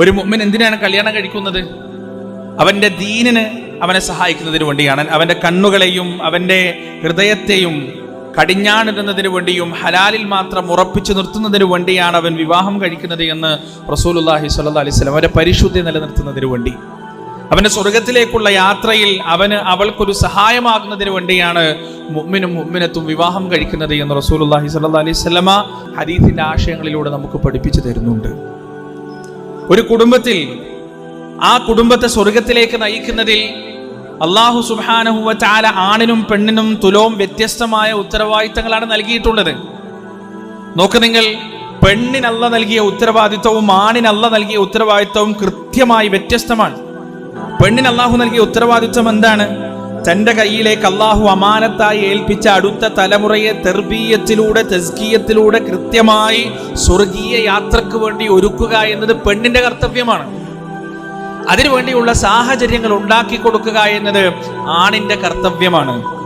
ഒരു മുമ്മൻ എന്തിനാണ് കല്യാണം കഴിക്കുന്നത്? അവന്റെ ദീനിന് അവനെ സഹായിക്കുന്നതിന് വേണ്ടിയാണ്. അവന്റെ കണ്ണുകളെയും അവന്റെ ഹൃദയത്തെയും കടിഞ്ഞാണിടുന്നതിന് വേണ്ടിയും ഹലാലിൽ മാത്രം ഉറപ്പിച്ചു നിർത്തുന്നതിന് വേണ്ടിയാണ് അവൻ വിവാഹം കഴിക്കുന്നത് എന്ന് റസൂലുല്ലാഹി സ്വല്ലല്ലാഹി അലൈഹി വസല്ലം അവരെ പരിശുദ്ധി നിലനിർത്തുന്നതിന് വേണ്ടി. അവന്റെ സ്വർഗത്തിലേക്കുള്ള യാത്രയിൽ അവന് അവൾക്കൊരു സഹായമാകുന്നതിന് വേണ്ടിയാണ് മുമ്മിനും മുമ്മിനത്തും വിവാഹം കഴിക്കുന്നത് എന്ന് റസൂലുല്ലാഹി സ്വല്ലല്ലാഹി അലൈഹി വസല്ലമ ഹദീസിന്റെ ആശയങ്ങളിലൂടെ നമുക്ക് പഠിപ്പിച്ചു തരുന്നുണ്ട്. ഒരു കുടുംബത്തിൽ ആ കുടുംബത്തെ സ്വർഗത്തിലേക്ക് നയിക്കുന്നതിൽ അള്ളാഹു സുബാനഹുവ ആണിനും പെണ്ണിനും തുലവും വ്യത്യസ്തമായ ഉത്തരവാദിത്തങ്ങളാണ് നൽകിയിട്ടുള്ളത്. നോക്ക് നിങ്ങൾ പെണ്ണിനല്ല നൽകിയ ഉത്തരവാദിത്വവും ആണിനല്ല നൽകിയ ഉത്തരവാദിത്വവും കൃത്യമായി വ്യത്യസ്തമാണ്. പെണ്ണിന് അള്ളാഹു നൽകിയ ഉത്തരവാദിത്വം എന്താണ്? തന്റെ കയ്യിലേക്ക് അള്ളാഹു അമാനത്തായി ഏൽപ്പിച്ച അടുത്ത തലമുറയെ തെർബീയത്തിലൂടെ തെസ്കീയത്തിലൂടെ കൃത്യമായി സ്വർഗീയ യാത്രയ്ക്ക് വേണ്ടി ഒരുക്കുക എന്നത് പെണ്ണിന്റെ കർത്തവ്യമാണ്. അതിനുവേണ്ടിയുള്ള സാഹചര്യങ്ങൾ ഉണ്ടാക്കി കൊടുക്കുക എന്നത് ആണിന്റെ കർത്തവ്യമാണ്.